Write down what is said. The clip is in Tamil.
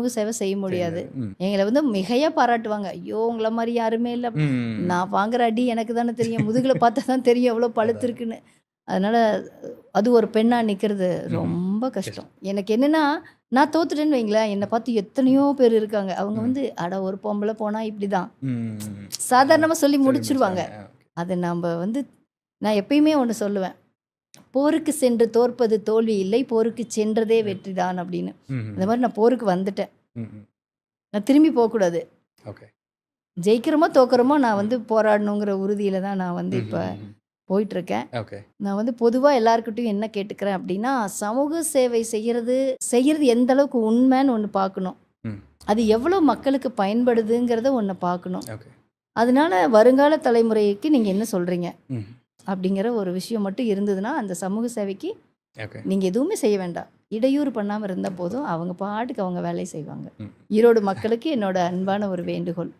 சமூக சேவை செய்ய முடியாது. எங்களை வந்து மிகையாக பாராட்டுவாங்க. ஐயோ உங்களை மாதிரி யாருமே இல்லை. நான் வாங்குற அடி எனக்கு தானே தெரியும். முதுகில் பார்த்தா தான் தெரியும் எவ்வளோ பழுத்திருக்குன்னு. அதனால அது ஒரு பெண்ணாக நிற்கிறது ரொம்ப கஷ்டம். எனக்கு என்னன்னா நான் தோத்துட்டேன்னு வைங்களேன். என்னை பார்த்து எத்தனையோ பேர் இருக்காங்க. அவங்க. வந்து அட ஒரு பொம்பளை போனால் இப்படி தான் ம். சாதாரணமாக சொல்லி சரி, முடிச்சிருவாங்க. அதை நம்ம வந்து நான் எப்பயுமே ஒன்று சொல்லுவேன். போருக்கு சென்று தோற்பது தோல்வி இல்லை போருக்கு சென்றதே வெற்றிதான் அப்படின்னு. ம். இந்த மாதிரி நான் போருக்கு வந்துட்டேன். நான் திரும்பி போகக்கூடாது. ஜெயிக்கிறோமோ தோக்குறோமோ நான் வந்து போராடணுங்கிற உறுதியில் தான் நான் வந்து இப்போ. போயிட்டுருக்கேன். ஓகே. நான் வந்து பொதுவாக எல்லாருக்கிட்டையும் என்ன கேட்டுக்கிறேன் அப்படின்னா சமூக சேவை செய்கிறது செய்கிறது எந்த அளவுக்கு உண்மைன்னு ஒன்று பார்க்கணும். அது எவ்வளோ மக்களுக்கு பயன்படுதுங்கிறத ஒன்று பார்க்கணும். அதனால வருங்கால தலைமுறைக்கு நீங்கள் என்ன சொல்கிறீங்க. அப்படிங்கிற ஒரு விஷயம் மட்டும் இருந்ததுன்னா அந்த சமூக சேவைக்கு நீங்கள் எதுவுமே செய்ய வேண்டாம். இடையூறு பண்ணாமல் இருந்தால் போதும். அவங்க பாட்டுக்கு அவங்க வேலையை செய்வாங்க. ஈரோடு மக்களுக்கு என்னோட அன்பான ஒரு வேண்டுகோள்.